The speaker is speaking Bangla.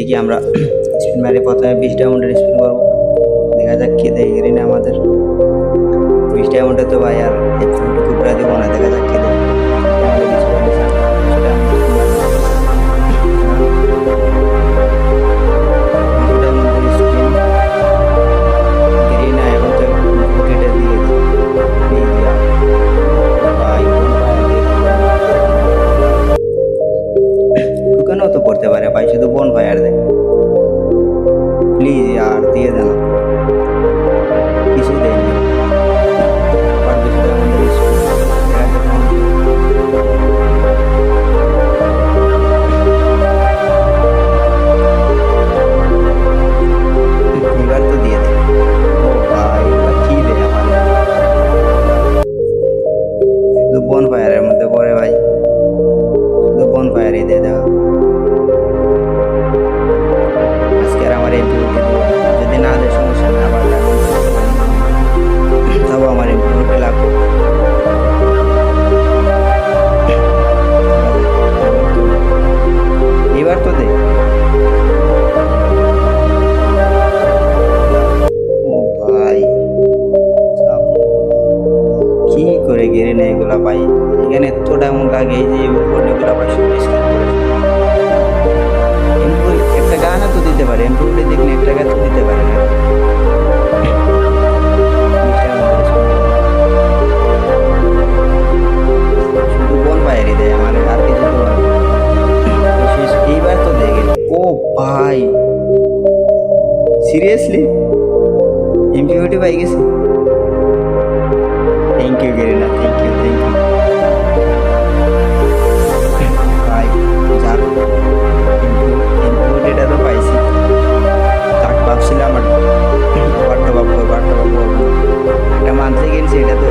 দেখি আমরা। স্পিন মারি প্রথমে বিশ ডায়মন্ডের স্পিন করব। দেখা যাক কে দেয় আমাদের। বিশ ডায়মন্ডে তো ভাই আর কেন তো করতে পারে ভাই? শুধু বোন ভাই আর দেয় প্লিজ আর দিয়ে দেন আমার गुरु के लाभ এবার তো দে। করে গেলে নেই এগুলা এখানে এত ডায়মন্ড লাগে যে উপরে এগুলা পাই ভাই। সিরিয়াসলি এমপিভিটি পাই গেছে। Thank you Garena thank you thank you ভাই, যাক। এমপিভিটিটা তো পাইছি। তাক ভাবছিলাম আর বাট্টা বাবু বাট্টা বাবু একটা মান্থলি গেছি এটা তো